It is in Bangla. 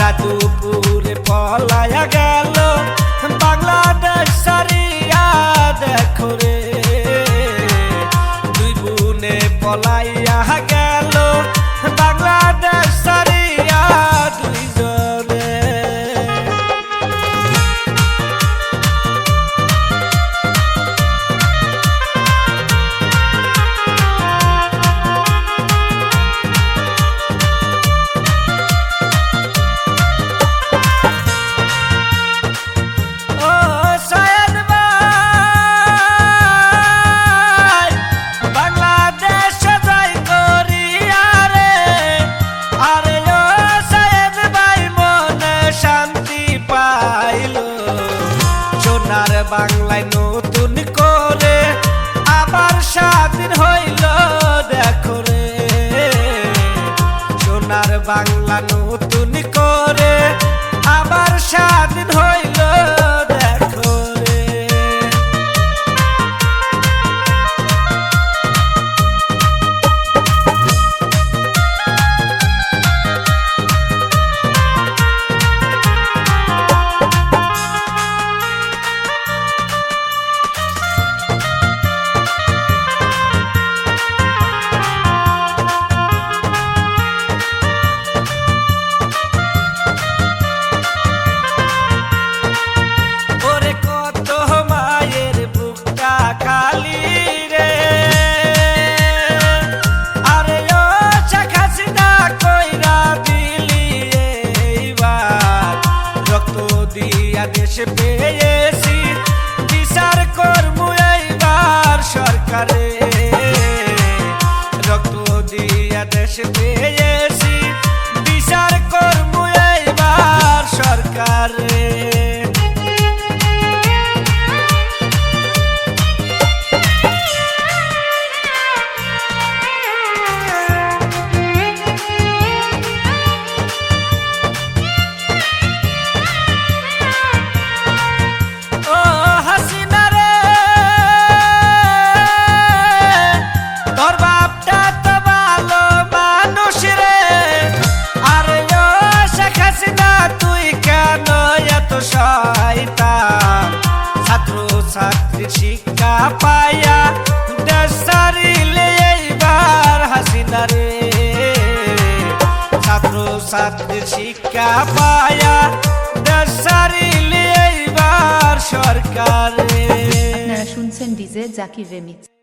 রাতুপুরে পলায়া গেল। বাংলাদেশ সারিয়া দেখো রে। দুই বুনে পলাইয়া গেল। বাংলাদেশ সোনার বাংলায় নতুন করে আবার স্বাধীন হইল, দেখো রে। সোনার বাংলা নতুন করে আবার স্বাধীন হইল। দেশ পেয়েছি। বিচার করব এইবার সরকারে। রক্ত দিয়া দেশ পেয়েছি। ছাত্র শিক্ষা পাইয়া দেশারিলে এইবার হাসিনা রে। ছাত্র ছাত্রী শিক্ষা পায়া দেশারিলে এইবার সরকার শুনছেন ডিজে জাকির রেমিক্স।